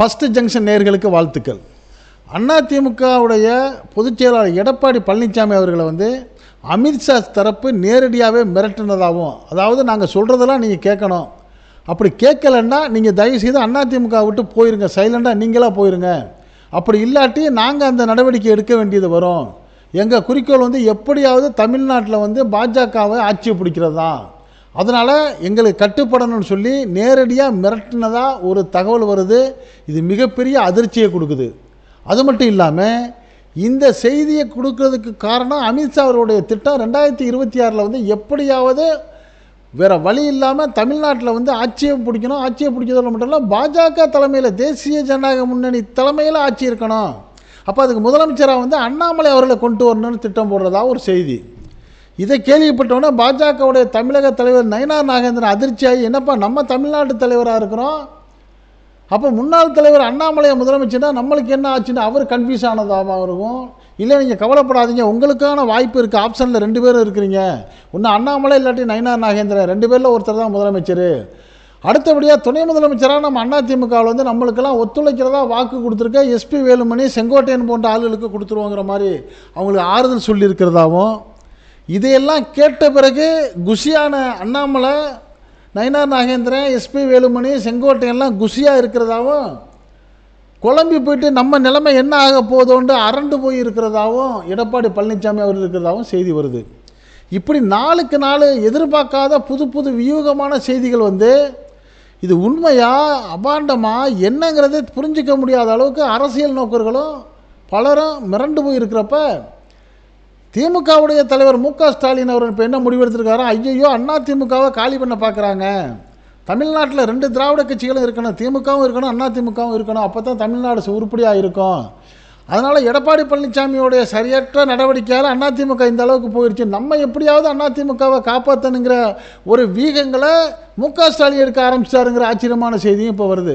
First junction நேர்களுக்கு வாழ்த்துக்கள். அதிமுகவுடைய பொதுச் செயலாளர் எடப்பாடி பழனிசாமி அவர்களை வந்து அமித்ஷா தரப்பு நேரடியாகவே மிரட்டினதாகவும் அதாவது நாங்கள் சொல்கிறதெல்லாம் நீங்கள் கேட்கணும். அப்படி கேட்கலன்னா நீங்கள் தயவுசெய்து அதிமுக விட்டு போயிருங்க சைலண்டாக நீங்களாக போயிருங்க. அப்படி இல்லாட்டி நாங்கள் அந்த நடவடிக்கை எடுக்க வேண்டியது வரும். எங்கள் குறிக்கோள் வந்து எப்படியாவது தமிழ்நாட்டில் வந்து பாஜகவை ஆட்சியை பிடிக்கிறது? தான் அதனால் எங்களுக்கு கட்டுப்படணும்னு சொல்லி நேரடியாக மிரட்டினதாக ஒரு தகவல் வருது. இது மிகப்பெரிய அதிர்ச்சியை கொடுக்குது. அது மட்டும் இல்லாமல் இந்த செய்தியை கொடுக்கறதுக்கு காரணம் அமித்ஷா அவருடைய திட்டம் ரெண்டாயிரத்தி இருபத்தி ஆறில் வந்து எப்படியாவது வேற வழி இல்லாமல் தமிழ்நாட்டில் வந்து ஆட்சியை பிடிக்கணும் ஆட்சியை பிடிக்கிறதோட மட்டும் இல்லை பாஜக தலைமையில் தேசிய ஜனநாயக முன்னணி தலைமையில் ஆட்சி இருக்கணும். அப்போ அதுக்கு முதலமைச்சராக வந்து அண்ணாமலை அவர்களை கொண்டு வரணும்னு திட்டம் போடுறதா ஒரு செய்தி. இதை கேள்விப்பட்டோன்னா பாஜகவுடைய தமிழக தலைவர் நயனார் நாகேந்திரன் அதிர்ச்சியாகி என்னப்பா நம்ம தமிழ்நாட்டு தலைவராக இருக்கிறோம்? அப்போ முன்னாள் தலைவர் அண்ணாமலையை முதலமைச்சர்னா நம்மளுக்கு என்ன ஆச்சுன்னு அவர் கன்ஃபியூஸ் ஆனதாக இருக்கும்? இல்லை நீங்கள் கவலைப்படாதீங்க உங்களுக்கான வாய்ப்பு இருக்குது ஆப்ஷனில் ரெண்டு பேரும் இருக்கிறீங்க. ஒன்று அண்ணாமலை இல்லாட்டி நயனார் நாகேந்திரன். ரெண்டு பேரில் ஒருத்தர் தான் முதலமைச்சர். அடுத்தபடியாக துணை முதலமைச்சராக நம்ம அதிமுகவில் வந்து நம்மளுக்கெல்லாம் ஒத்துழைக்கிறதா வாக்கு கொடுத்துருக்க எஸ்பி வேலுமணி செங்கோட்டையன் போன்ற ஆளுகளுக்கு கொடுத்துருவோங்கிற மாதிரி அவங்களுக்கு ஆறுதல் சொல்லியிருக்கிறதாவும் இதையெல்லாம் கேட்ட பிறகு குஷியான அண்ணாமலை நயினார் நாகேந்திரன் எஸ்பி வேலுமணி செங்கோட்டையெல்லாம் குஷியாக இருக்கிறதாவும் குழம்பி போயிட்டு நம்ம நிலைமை என்ன ஆக போதோன்ட்டு அரண்டு போய் இருக்கிறதாவும் எடப்பாடி பழனிசாமி அவர் இருக்கிறதாவும் செய்தி வருது. இப்படி நாளுக்கு நாள் எதிர்பார்க்காத புது புது வியூகமான செய்திகள் வந்து இது உண்மையா அபாண்டமாக என்னங்கிறதே புரிஞ்சிக்க முடியாத அளவுக்கு அரசியல் நோக்கர்களும் பலரும் மிரண்டு போய் இருக்கிறப்ப திமுகவுடைய தலைவர் மு க ஸ்டாலின் அவர் இப்போ என்ன முடிவெடுத்திருக்காரோ ஐயையோ அண்ணா திமுகவை காலி பண்ண பார்க்குறாங்க தமிழ்நாட்டில் ரெண்டு திராவிட கட்சிகளும் இருக்கணும். திமுகவும் இருக்கணும் அண்ணா திமுகவும் இருக்கணும். அப்போ தான் தமிழ்நாடு உருப்படியாக இருக்கும். அதனால் எடப்பாடி பழனிசாமியோடைய சரியற்ற நடவடிக்கையால் அண்ணா திமுக இந்த அளவுக்கு போயிடுச்சு நம்ம எப்படியாவது அண்ணா திமுகவை காப்பாற்றணுங்கிற ஒரு வீகங்களை மு க ஸ்டாலின் எடுக்க ஆரம்பிச்சாருங்கிற ஆச்சரியமான செய்தியும் இப்போ வருது.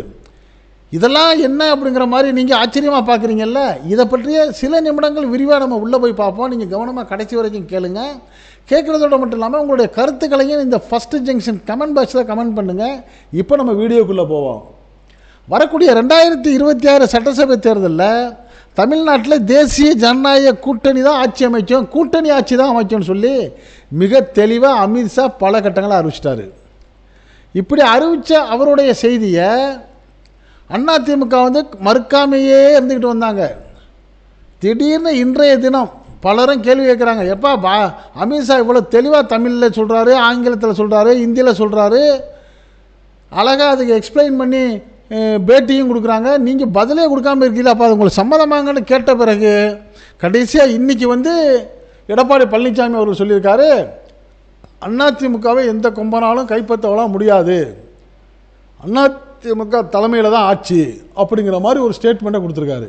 இதெல்லாம் என்ன அப்படிங்கிற மாதிரி நீங்கள் ஆச்சரியமாக பார்க்குறீங்கல்ல? இதை பற்றிய சில நிமிடங்கள் விரிவாக நம்ம உள்ளே போய் பார்ப்போம். நீங்கள் கவனமாக கடைசி வரைக்கும் கேளுங்க. கேட்குறதோட மட்டும் இல்லாமல் உங்களுடைய கருத்துக்களையும் இந்த ஃபஸ்ட்டு ஜங்ஷன் கமெண்ட் பாக்ஸில் கமெண்ட் பண்ணுங்கள் இப்போ நம்ம வீடியோக்குள்ளே போவோம். வரக்கூடிய ரெண்டாயிரத்தி இருபத்தி ஆறு சட்டசபை தேர்தலில் தமிழ்நாட்டில் தேசிய ஜனநாயக கூட்டணி தான் ஆட்சி அமைச்சோம் கூட்டணி ஆட்சி தான் அமைச்சோம்னு சொல்லி மிக தெளிவாக அமித்ஷா பல கட்டங்களை அறிவிச்சிட்டாரு. இப்படி அறிவித்த அவருடைய செய்தியை அதிமுக வந்து மறுக்காமையே இருந்துக்கிட்டு வந்தாங்க. திடீர்னு இன்றைய தினம் பலரும் கேள்வி கேட்குறாங்க எப்பா பா அமித்ஷா இவ்வளோ தெளிவாக தமிழில் சொல்கிறாரு ஆங்கிலத்தில் சொல்கிறாரு இந்தியில் சொல்கிறாரு அழகாக அதுக்கு எக்ஸ்பிளைன் பண்ணி பேட்டியும் கொடுக்குறாங்க. நீங்கள் பதிலே கொடுக்காம இருக்கீங்களா அப்போ அது உங்களுக்கு சம்மதமாங்கன்னு கேட்ட பிறகு கடைசியாக இன்றைக்கி வந்து எடப்பாடி பழனிசாமி அவர்கள் சொல்லியிருக்காரு அதிமுகவை எந்த கொம்பனாலும் கைப்பற்றவெல்லாம் முடியாது. அண்ணா திமுக தலைமையில் தான் ஆட்சி அப்படிங்கிற மாதிரி ஒரு ஸ்டேட்மெண்ட்டை கொடுத்துருக்காரு.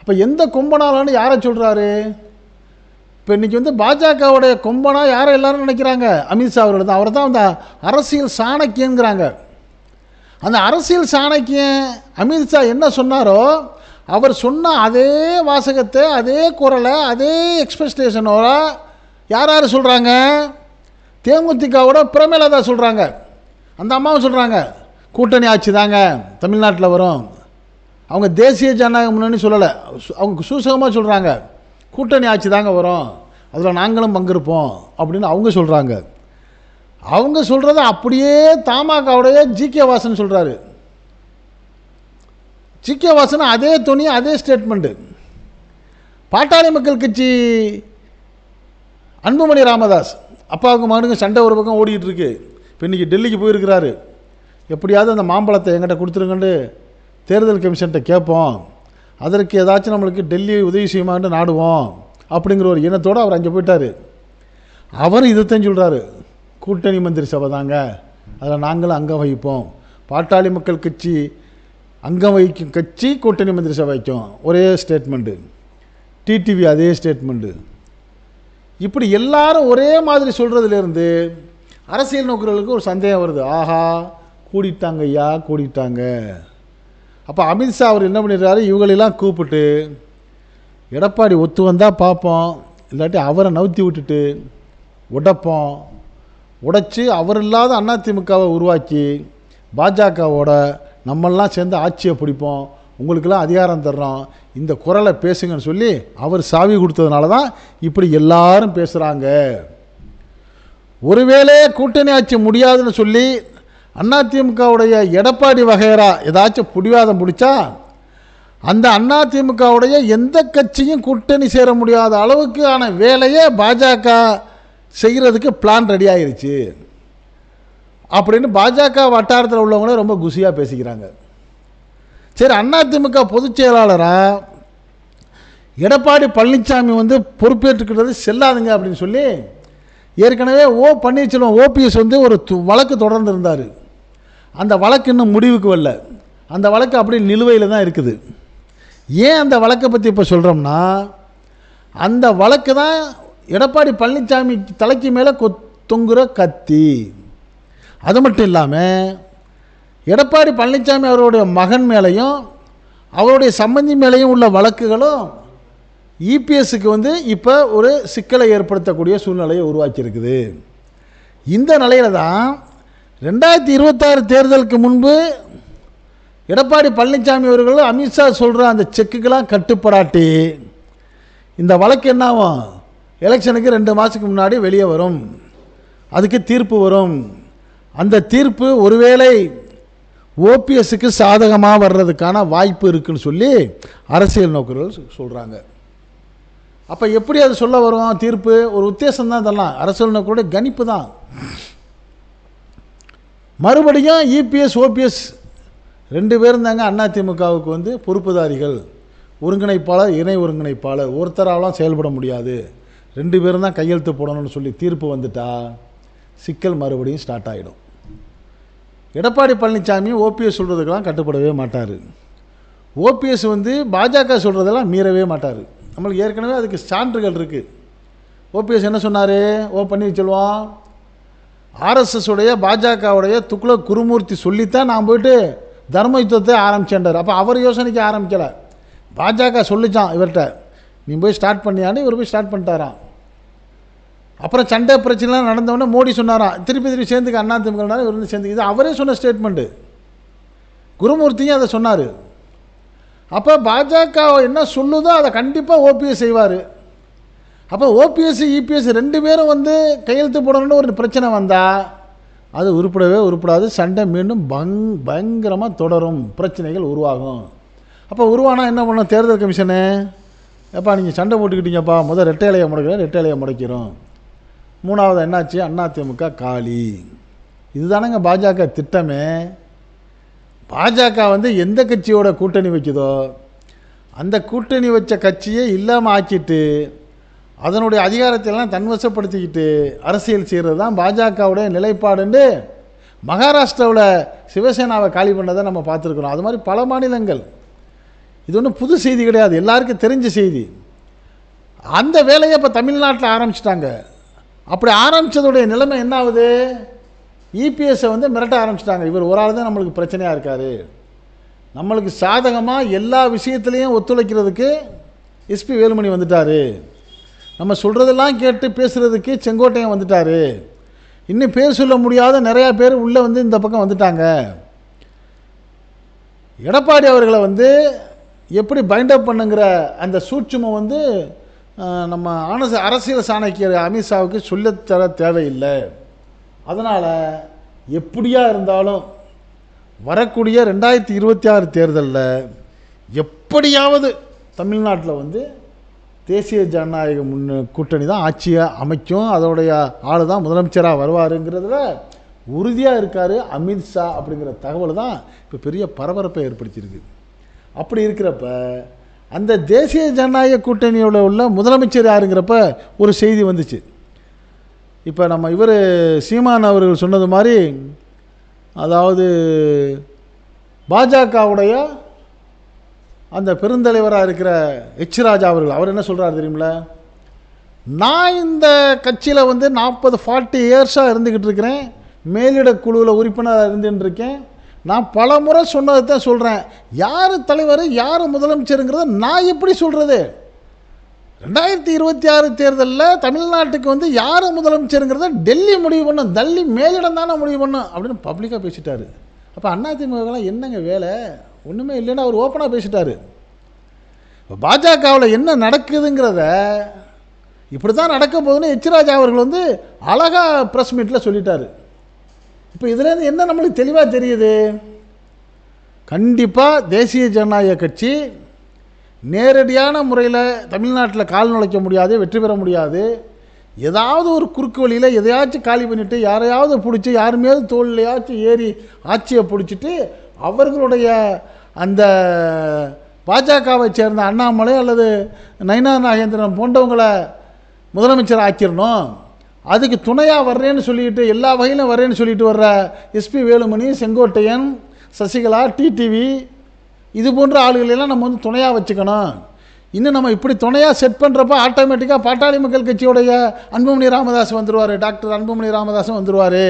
அப்போ எந்த கொம்பனாலான்னு யாரை சொல்கிறாரு இப்போ இன்றைக்கி வந்து பாஜகவுடைய கொம்பனா யாரை எல்லாரும் நினைக்கிறாங்க? அமித்ஷா அவர்கள் தான் அவர் தான் அந்த அரசியல் சாணக்கியங்கிறாங்க அந்த அரசியல் சாணக்கியன் அமித்ஷா என்ன சொன்னாரோ அவர் சொன்ன அதே வாசகத்தை அதே குரலை அதே எக்ஸ்பெக்டேஷனோட யார் யார் சொல்கிறாங்க தேமுதிகவோட பிரமேலதா சொல்கிறாங்க அந்த அம்மாவும் சொல்கிறாங்க கூட்டணி ஆட்சி தாங்க தமிழ்நாட்டில் வரும். அவங்க தேசிய ஜனநாயக முன்னணி சொல்லலை. அவங்க சூசகமாக சொல்கிறாங்க கூட்டணி ஆட்சி தாங்க வரும். அதில் நாங்களும் பங்கிருப்போம் அப்படின்னு அவங்க சொல்கிறாங்க அவங்க சொல்கிறத அப்படியே தமாகவுடைய ஜிகே வாசன் சொல்கிறாரு ஜிகே வாசன் அதே துணி அதே ஸ்டேட்மெண்ட்டு பாட்டாளி மக்கள் கட்சி அன்புமணி ராமதாஸ் அப்பாவுக்கு மகனுக்கு சண்டை ஒரு பக்கம் ஓடிக்கிட்டு இருக்கு. இப்போ இன்றைக்கி டெல்லிக்கு போயிருக்கிறாரு. எப்படியாவது அந்த மாம்பழத்தை எங்கிட்ட கொடுத்துருங்கன்னு தேர்தல் கமிஷன்கிட்ட கேட்போம். அதற்கு ஏதாச்சும் நம்மளுக்கு டெல்லி உதவி செய்யுமான்னு நாடுவோம் அப்படிங்கிற ஒரு இனத்தோடு அவர் அங்கே போயிட்டார். அவர் இதைத்தான் சொல்கிறாரு கூட்டணி மந்திரி சபை தாங்க. அதில் நாங்களும் அங்கம் வகிப்போம். பாட்டாளி மக்கள் கட்சி அங்கம் வகிக்கும் கட்சி கூட்டணி மந்திரி சபை வைக்கும். ஒரே ஸ்டேட்மெண்ட்டு டிடிவி அதே ஸ்டேட்மெண்ட்டு இப்படி எல்லாரும் ஒரே மாதிரி சொல்கிறதுலேருந்து அரசியல் நோக்கர்களுக்கு ஒரு சந்தேகம் வருது. ஆஹா கூடிட்டாங்க ஐயா கூடிட்டாங்க. அப்போ அமித்ஷா அவர் என்ன பண்ணிடுறாரு? இவங்களெல்லாம் கூப்பிட்டு எடப்பாடி ஒத்து வந்தால் பார்ப்போம். இல்லாட்டி அவரை நவுத்தி விட்டுட்டு உடைப்போம். உடைச்சி அவர் இல்லாத அதிமுகவை உருவாக்கி பாஜகவோட நம்மெல்லாம் சேர்ந்து ஆட்சியை பிடிப்போம். உங்களுக்கெல்லாம் அதிகாரம் தர்றோம். இந்த குரலை பேசுங்கன்னு சொல்லி அவர் சாவி கொடுத்ததுனால தான் இப்படி எல்லாரும் பேசுகிறாங்க ஒருவேளை கூட்டணி ஆட்சி முடியாதுன்னு சொல்லி அதிமுகவுடைய எடப்பாடி வகைரா ஏதாச்சும் பிடிவாதம் பிடிச்சா அந்த அதிமுகவுடைய எந்த கட்சியும் கூட்டணி சேர முடியாத அளவுக்கான வேலையை பாஜக செய்கிறதுக்கு பிளான் ரெடி ஆயிடுச்சு அப்படின்னு பாஜக வட்டாரத்தில் உள்ளவங்களே ரொம்ப குசியாக பேசிக்கிறாங்க. சரி அதிமுக பொதுச் செயலாளராக எடப்பாடி பழனிசாமி வந்து பொறுப்பேற்றுக்கிறது செல்லாதுங்க அப்படின்னு சொல்லி ஏற்கனவே ஓ பன்னீர்செல்வம் ஓபிஎஸ் வந்து ஒரு து- வழக்கு தொடர்ந்து இருந்தார் அந்த வழக்கு இன்னும் முடிவுக்கு வரல. அந்த வழக்கு அப்படி நிலுவையில் தான் இருக்குது. ஏன் அந்த வழக்கை பற்றி இப்போ சொல்கிறோம்னா அந்த வழக்கு தான் எடப்பாடி பழனிசாமி தலைக்கு மேலே கொ தொங்குற கத்தி. அது மட்டும் இல்லாமல் எடப்பாடி பழனிசாமி அவருடைய மகன் மேலேயும் அவருடைய சம்பந்தி மேலேயும் உள்ள வழக்குகளும் இபிஎஸ்க்கு வந்து இப்போ ஒரு சிக்கலை ஏற்படுத்தக்கூடிய சூழ்நிலையை உருவாக்கியிருக்குது. இந்த நிலையில தான் ரெண்டாயிரத்தி இருபத்தாறு தேர்தலுக்கு முன்பு எடப்பாடி பழனிசாமி அவர்கள் அமித்ஷா சொல்கிற அந்த செக்குக்கெல்லாம் கட்டுப்படாட்டி. இந்த வழக்கு என்ன ஆகும் எலெக்ஷனுக்கு ரெண்டு மாதத்துக்கு முன்னாடி வெளியே வரும். அதுக்கு தீர்ப்பு வரும். அந்த தீர்ப்பு ஒருவேளை ஓபிஎஸ்க்கு சாதகமாக வர்றதுக்கான வாய்ப்பு இருக்குன்னு சொல்லி அரசியல் நோக்கர்கள் சொல்கிறாங்க அப்போ எப்படி அது சொல்ல வரும்? தீர்ப்பு ஒரு உத்தேசம் தான் இதெல்லாம். அரசியல் நோக்கருடைய கணிப்பு தான் மறுபடியும் இபிஎஸ் ஓபிஎஸ் ரெண்டு பேரும் தாங்க அதிமுகவுக்கு வந்து பொறுப்புதாரிகள் ஒருங்கிணைப்பாளர் இணை ஒருங்கிணைப்பாளர். ஒருத்தராலாம் செயல்பட முடியாது. ரெண்டு பேரும் தான் கையெழுத்து போடணும்னு சொல்லி தீர்ப்பு வந்துட்டா சிக்கல் மறுபடியும் ஸ்டார்ட் ஆகிடும் எடப்பாடி பழனிசாமி ஓபிஎஸ் சொல்கிறதுக்கெல்லாம் கட்டுப்படவே மாட்டார். ஓபிஎஸ் வந்து பாஜக சொல்கிறதெல்லாம் மீறவே மாட்டார். நம்மளுக்கு ஏற்கனவே அதுக்கு சான்றுகள் இருக்குது ஓபிஎஸ் என்ன சொன்னார்? ஓ பன்னீர்செல்வம் ஆர்எஸ்எஸ் உடைய பாஜகவுடைய துக்ள குருமூர்த்தி சொல்லித்தான் நான் போயிட்டு தர்ம யுத்தத்தை அப்போ அவர் யோசனைக்கு ஆரம்பிக்கலை. பாஜக சொல்லிச்சான் இவர்கிட்ட நீ போய் ஸ்டார்ட் பண்ணியான்னு இவர் போய் ஸ்டார்ட் பண்ணிட்டாராம். அப்புறம் சண்டை பிரச்சனைலாம் நடந்தவொடனே மோடி சொன்னாராம் திருப்பி திருப்பி சேர்ந்துக்க அண்ணா திமுகனால இவர் வந்து சேர்ந்து இது அவரே சொன்ன ஸ்டேட்மெண்ட்டு குருமூர்த்தியும் அதை சொன்னார். அப்போ பாஜக என்ன சொல்லுதோ அதை கண்டிப்பாக ஓபிஎஸ் செய்வார். அப்போ ஓபிஎஸ்சி இபிஎஸ் ரெண்டு பேரும் வந்து கையெழுத்து போடணும்னு ஒரு பிரச்சனை வந்தால் அது உருப்படவே உருப்படாது. சண்டை மீண்டும் பங் பயங்கரமாக தொடரும். பிரச்சனைகள் உருவாகும். அப்போ உருவானா என்ன பண்ணோம் தேர்தல் கமிஷனு? எப்பா நீங்கள் சண்டை போட்டுக்கிட்டீங்கப்பா. முதல் ரெட்டை இலையை முடைக்கிறோம் ரெட்டை இலையை முடைக்கிறோம். மூணாவது என்னாச்சு? அதிமுக காலி. இதுதானங்க பாஜக திட்டமே. பாஜக வந்து எந்த கட்சியோட கூட்டணி வைக்குதோ அந்த கூட்டணி வச்ச கட்சியை இல்லாமல் ஆக்கிட்டு அதனுடைய அதிகாரத்தையெல்லாம் தன்வசப்படுத்திக்கிட்டு அரசியல் செய்கிறது தான் பாஜகவுடைய நிலைப்பாடுன்னு மகாராஷ்டிராவில் சிவசேனாவை காலி பண்ணதை நம்ம பார்த்துருக்குறோம். அது மாதிரி பல மாநிலங்கள். இது ஒன்றும் புது செய்தி கிடையாது. எல்லாருக்கும் தெரிஞ்ச செய்தி. அந்த வேலையை இப்போ தமிழ்நாட்டில் ஆரம்பிச்சிட்டாங்க. அப்படி ஆரம்பித்ததுடைய நிலைமை என்ன ஆகுது இபிஎஸ்ஸை வந்து மிரட்ட ஆரம்பிச்சிட்டாங்க. இவர் ஒரு ஆள் தான் நம்மளுக்கு பிரச்சனையாக இருக்கார். நம்மளுக்கு சாதகமாக எல்லா விஷயத்துலேயும் ஒத்துழைக்கிறதுக்கு எஸ்பி வேலுமணி வந்துட்டார். நம்ம சொல்கிறதெல்லாம் கேட்டு பேசுகிறதுக்கு செங்கோட்டையன் வந்துட்டார். இன்னும் பேர் சொல்ல முடியாத நிறையா பேர் உள்ளே வந்து இந்த பக்கம் வந்துட்டாங்க. எடப்பாடி அவர்களை வந்து எப்படி பைண்டப் பண்ணுங்கிற அந்த சூட்சுமம் வந்து நம்ம ஆனச அரசியல் சாணக்கியர் அமித்ஷாவுக்கு சொல்லித்தர தேவையில்லை. அதனால் எப்படியா இருந்தாலும் வரக்கூடிய ரெண்டாயிரத்தி இருபத்தி ஆறு தேர்தலில் எப்படியாவது தமிழ்நாட்டில் வந்து தேசிய ஜனநாயக முன்னு கூட்டணி தான் ஆட்சியை அமைக்கும். அதோடைய ஆள் தான் முதலமைச்சராக வருவாருங்கிறதுல உறுதியாக இருக்கார் அமித்ஷா அப்படிங்கிற தகவல் தான் இப்போ பெரிய பரபரப்பை ஏற்படுத்தியிருக்கு. அப்படி இருக்கிறப்ப அந்த தேசிய ஜனநாயக கூட்டணியோட உள்ள முதலமைச்சர் யாருங்கிறப்ப ஒரு செய்தி வந்துச்சு. இப்போ நம்ம இவர் சீமான் அவர்கள் சொன்னது மாதிரி அதாவது பாஜகவுடைய அந்த பெருந்தலைவராக இருக்கிற எச் ராஜா அவர்கள் அவர் என்ன சொல்கிறார் தெரியுமில நான் இந்த கட்சியில் வந்து நாற்பது ஃபார்ட்டி இயர்ஸாக இருந்துக்கிட்டு இருக்கிறேன். மேலிட குழுவில் உறுப்பினராக இருந்துருக்கேன் நான் பல முறை சொன்னதை தான் சொல்கிறேன் யார் தலைவர் யார் முதலமைச்சருங்கிறத நான் எப்படி சொல்கிறது ரெண்டாயிரத்தி இருபத்தி ஆறு தேர்தலில் தமிழ்நாட்டுக்கு வந்து யார் முதலமைச்சருங்கிறத டெல்லி முடிவு பண்ணும். டெல்லி மேலிடம் தானே முடிவு பண்ணும் அப்படின்னு பப்ளிக்காக பேசிட்டாரு. அப்போ அதிமுகலாம் என்னங்க வேலை? ஒன்றுமே இல்லைன்னு அவர் ஓப்பனாக பேசிட்டாரு. இப்போ பாஜகவில் என்ன நடக்குதுங்கிறத இப்படி தான் நடக்க போகுதுன்னு எச்ராஜா அவர்கள் வந்து அழகாக ப்ரெஸ் மீட்டில் சொல்லிட்டார். இப்போ இதுலேருந்து என்ன நம்மளுக்கு தெளிவாக தெரியுது? கண்டிப்பாக தேசிய ஜனநாயக கட்சி நேரடியான முறையில் தமிழ்நாட்டில் கால் நுழைக்க முடியாது வெற்றி பெற முடியாது. ஏதாவது ஒரு குறுக்கு வழியில் எதையாச்சும் காலி பண்ணிவிட்டு யாரையாவது பிடிச்சி யாருமையாவது தோல்லையாச்சும் ஏறி ஆட்சியை பிடிச்சிட்டு அவர்களுடைய அந்த பாஜகவை சேர்ந்த அண்ணாமலை அல்லது நயனா நாகேந்திரன் போன்றவங்களை முதலமைச்சர் ஆக்கிடணும் அதுக்கு துணையாக வர்றேன்னு சொல்லிட்டு எல்லா வகையிலும் வர்றேன்னு சொல்லிட்டு வர்ற S P Velumani Sengottaiyan Sasikala TTV இது போன்ற ஆளுகளெல்லாம் நம்ம வந்து துணையாக வச்சுக்கணும். இன்னும் நம்ம இப்படி துணையாக செட் பண்ணுறப்ப ஆட்டோமேட்டிக்காக பாட்டாளி மக்கள் கட்சியுடைய அன்புமணி ராமதாஸ் வந்துருவார். டாக்டர் அன்புமணி ராமதாஸும் வந்துருவார்.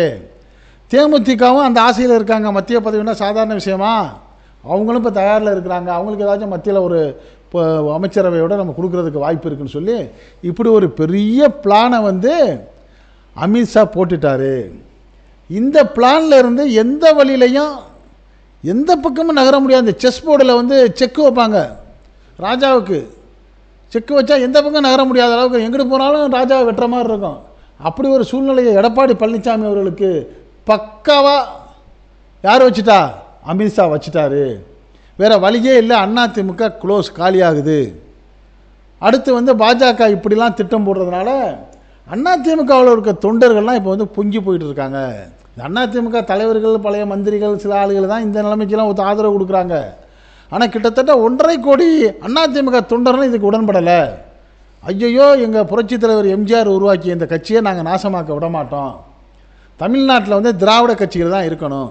தேமுதிகவும் அந்த ஆசையில் இருக்காங்க. மத்திய பதவினா சாதாரண விஷயமா? அவங்களும் இப்போ தயாரில் இருக்கிறாங்க. அவங்களுக்கு ஏதாச்சும் மத்தியில் ஒரு இப்போ அமைச்சரவையோட நம்ம கொடுக்குறதுக்கு வாய்ப்பு இருக்குன்னு சொல்லி இப்படி ஒரு பெரிய பிளானை வந்து அமித்ஷா போட்டுட்டாரு. இந்த பிளானில் இருந்து எந்த வழியிலையும் எந்த பக்கமும் நகர முடியாது. இந்த செஸ் போர்டில் வந்து செக்கு வைப்பாங்க. ராஜாவுக்கு. செக்கு வச்சா எந்த பக்கம் நகர முடியாத அளவுக்கு எங்கிட்டு போனாலும் ராஜாவை வெட்டுற மாதிரி இருக்கும். அப்படி ஒரு சூழ்நிலையை எடப்பாடி பழனிசாமி அவர்களுக்கு பக்காவாக யார் வச்சுட்டா? அமித்ஷா வச்சுட்டாரு. வேறு வழியே இல்லை அதிமுக க்ளோஸ் காலியாகுது. அடுத்து வந்து பாஜக இப்படிலாம் திட்டம் போடுறதுனால அதிமுகவில் இருக்க தொண்டர்கள்லாம் இப்போ வந்து பொங்கி போயிட்டு இருக்காங்க. அண்ணா அதிமுக தலைவர்கள் பழைய மந்திரிகள் சில ஆளுகள் தான் இந்த நிலைமைக்கெல்லாம் ஒத்து ஆதரவு கொடுக்குறாங்க. ஆனால் கிட்டத்தட்ட ஒன்றரை கோடி அதிமுக தொண்டர்களும் இதுக்கு உடன்படலை. ஐயையோ எங்கள் புரட்சித் தலைவர் எம்ஜிஆர் உருவாக்கிய இந்த கட்சியை நாங்கள் நாசமாக்க விட மாட்டோம் தமிழ்நாட்டில் வந்து திராவிட கட்சிகள் தான் இருக்கணும்.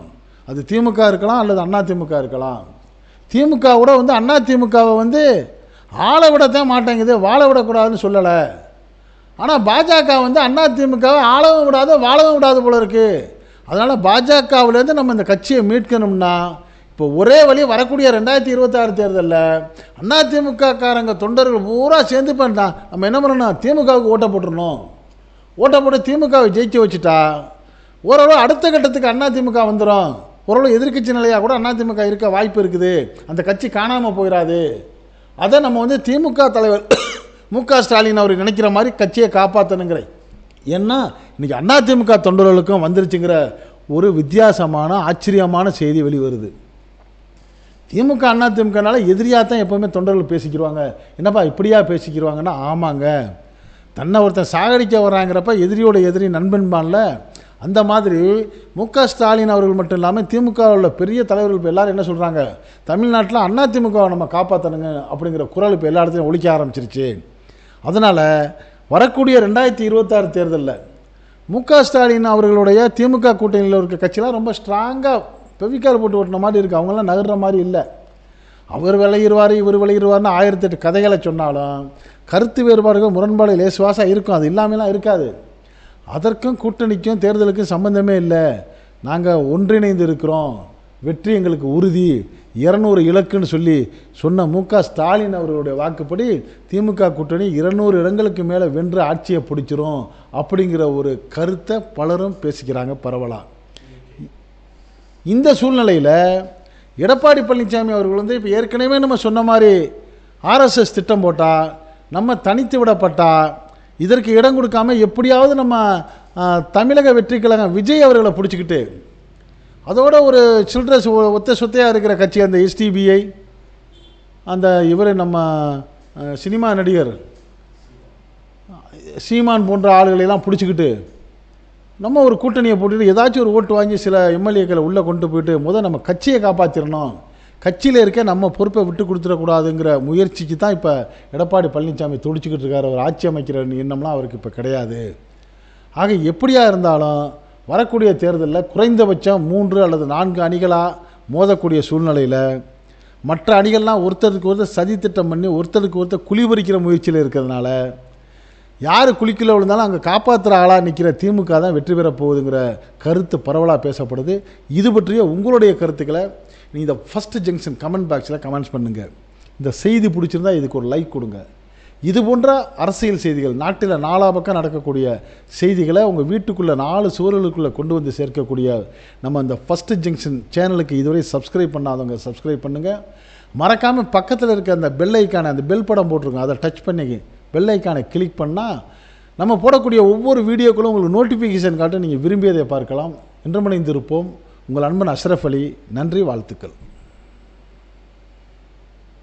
அது திமுக இருக்கலாம் அல்லது அதிமுக இருக்கலாம். திமுகவோட வந்து அதிமுகவை வந்து ஆள விடத்தான் மாட்டேங்குது வாழ விடக்கூடாதுன்னு சொல்லலை. ஆனால் பாஜக வந்து அதிமுகவை ஆளவும் விடாது வாழவும் விடாது போல இருக்குது அதனால் பாஜகவிலேருந்து நம்ம இந்த கட்சியை மீட்கணும்னா இப்போ ஒரே வழி வரக்கூடிய ரெண்டாயிரத்தி இருபத்தாறு தேர்தலில் அதிமுக காரங்க தொண்டர்கள் பூரா சேர்ந்து பண்ணிட்டான். நம்ம என்ன பண்ணணும்? திமுகவுக்கு ஓட்டை போட்டுருணும் ஓட்டை போட்டு திமுகவை ஜெயிச்சு வச்சுட்டா ஓரளவு அடுத்த கட்டத்துக்கு அதிமுக வந்துடும் ஓரளவு எதிர்க்கட்சி நிலையாக கூட அதிமுக இருக்க வாய்ப்பு இருக்குது. அந்த கட்சி காணாமல் போயிடாது அதை நம்ம வந்து திமுக தலைவர் மு க ஸ்டாலின் அவர் நினைக்கிற மாதிரி கட்சியை காப்பாற்றணுங்கிற ஏன்னா இன்னைக்கு அதிமுக தொண்டர்களுக்கும் வந்துருச்சுங்கிற ஒரு வித்தியாசமான ஆச்சரியமான செய்தி வெளிவருது. திமுக அதிமுகனால எதிரியாக தான் எப்போவுமே தொண்டர்கள் பேசிக்கிடுவாங்க என்னப்பா இப்படியா பேசிக்கிடுவாங்கன்னா ஆமாங்க. தன்னை ஒருத்தன் சாகடிக்க வர்றாங்கிறப்ப எதிரியோட எதிரி நண்பன்பான்ல அந்த மாதிரி மு க. ஸ்டாலின் அவர்கள் மட்டும் இல்லாமல் திமுகவில் உள்ள பெரிய தலைவர்கள் இப்போ எல்லாரும் என்ன சொல்கிறாங்க தமிழ்நாட்டில் அண்ணா திமுகவை நம்ம காப்பாற்றணுங்க அப்படிங்கிற குரல் இப்போ எல்லா இடத்துலையும் ஒழிக்க ஆரம்பிச்சிருச்சு. அதனால் வரக்கூடிய ரெண்டாயிரத்தி இருபத்தாறு தேர்தலில் மு க. ஸ்டாலின் அவர்களுடைய திமுக கூட்டணியில் இருக்க கட்சியெலாம் ரொம்ப ஸ்ட்ராங்காக பெவிக்கால் போட்டு ஓட்டின மாதிரி இருக்குது அவங்களாம் நகர்ற மாதிரி இல்லை. அவர் விளையிடுவார் இவர் விளையிடுவார்னு ஆயிரத்தெட்டு கதைகளை சொன்னாலும் கருத்து வேறுபாடுகள் முரண்பாடு லேசுவாசாக இருக்கும். அது இல்லாமலாம் இருக்காது. அதற்கும் கூட்டணிக்கும் தேர்தலுக்கும் சம்பந்தமே இல்லை. நாங்கள் ஒன்றிணைந்து இருக்கிறோம். வெற்றி எங்களுக்கு உறுதி. இரநூறு இலக்குன்னு சொல்லி சொன்ன மு க ஸ்டாலின் அவர்களுடைய வாக்குப்படி திமுக கூட்டணி இருநூறு இடங்களுக்கு மேலே வென்று ஆட்சியை பிடிச்சிரும் அப்படிங்கிற ஒரு கருத்தை பலரும் பேசிக்கிறாங்க பரவலாக இந்த சூழ்நிலையில் எடப்பாடி பழனிசாமி அவர்கள் வந்து இப்போ ஏற்கனவே நம்ம சொன்ன மாதிரி ஆர்எஸ்எஸ் திட்டம் போட்டால் நம்ம தனித்து விடப்பட்டால் இதற்கு இடம் கொடுக்காம எப்படியாவது நம்ம தமிழக வெற்றி கழகம் விஜய் அவர்களை பிடிச்சிக்கிட்டு அதோட ஒரு சில்ட்ரஸ் ஒத்த சொத்தையாக இருக்கிற கட்சி அந்த எஸ்டிபிஐ அந்த இவர் நம்ம சினிமா நடிகர் சீமான் போன்ற ஆளுகளையெல்லாம் பிடிச்சிக்கிட்டு நம்ம ஒரு கூட்டணியை போட்டுட்டு ஏதாச்சும் ஒரு ஓட்டு வாங்கி சில எம்எல்ஏக்களை உள்ளே கொண்டு போயிட்டு முதல் நம்ம கட்சியை காப்பாற்றிடணும் கட்சியில் இருக்க நம்ம பொறுப்பை விட்டு கொடுத்துடக்கூடாதுங்கிற முயற்சிக்கு தான் இப்போ எடப்பாடி பழனிசாமி துடிச்சிக்கிட்டு இருக்கார். அவர் ஆட்சி அமைக்கிற எண்ணம்லாம் அவருக்கு இப்போ கிடையாது. ஆக எப்படியா இருந்தாலும் வரக்கூடிய தேர்தலில் குறைந்தபட்சம் மூன்று அல்லது நான்கு அணிகளாக மோதக்கூடிய சூழ்நிலையில் மற்ற அணிகள்லாம் ஒருத்தருக்கு ஒருத்தர் சதி திட்டம் பண்ணி ஒருத்தருக்கு ஒருத்தர் குழிபறிக்கிற முயற்சியில் இருக்கிறதுனால யார் குளிக்கல விழுந்தாலும் அங்கே காப்பாற்றுற ஆளாக நிற்கிற திமுக தான் வெற்றி பெறப் போகுதுங்கிற கருத்து பரவலாக பேசப்படுது. இது பற்றிய உங்களுடைய கருத்துக்களை நீங்கள் இந்த ஃபஸ்ட்டு ஜங்ஷன் கமெண்ட் பாக்ஸில் கமெண்ட்ஸ் பண்ணுங்கள் இந்த செய்தி பிடிச்சிருந்தா இதுக்கு ஒரு லைக் கொடுங்க. இது போன்ற அரசியல் செய்திகள் நாட்டில் நாலா பக்கம் நடக்கக்கூடிய செய்திகளை உங்கள் வீட்டுக்குள்ளே நாலு சுவர்களுக்குள்ளே கொண்டு வந்து சேர்க்கக்கூடிய நம்ம இந்த ஃபஸ்ட்டு ஜங்ஷன் சேனலுக்கு இதுவரை சப்ஸ்கிரைப் பண்ணாதவங்க சப்ஸ்கிரைப் பண்ணுங்கள் மறக்காமல் பக்கத்தில் இருக்க அந்த பெல் ஐக்கானை அந்த பெல் படம் போட்டிருக்கோம் அதை டச் பண்ணி பெல் ஐக்கானை கிளிக் பண்ணால் நம்ம போடக்கூடிய ஒவ்வொரு வீடியோக்களும் உங்களுக்கு நோட்டிஃபிகேஷன் காட்ட நீங்கள் விரும்பியதை பார்க்கலாம். இன்று மணிந்திருப்போம் உங்கள் அன்பன் அஷ்ரஃப் அலி நன்றி வாழ்த்துக்கள்.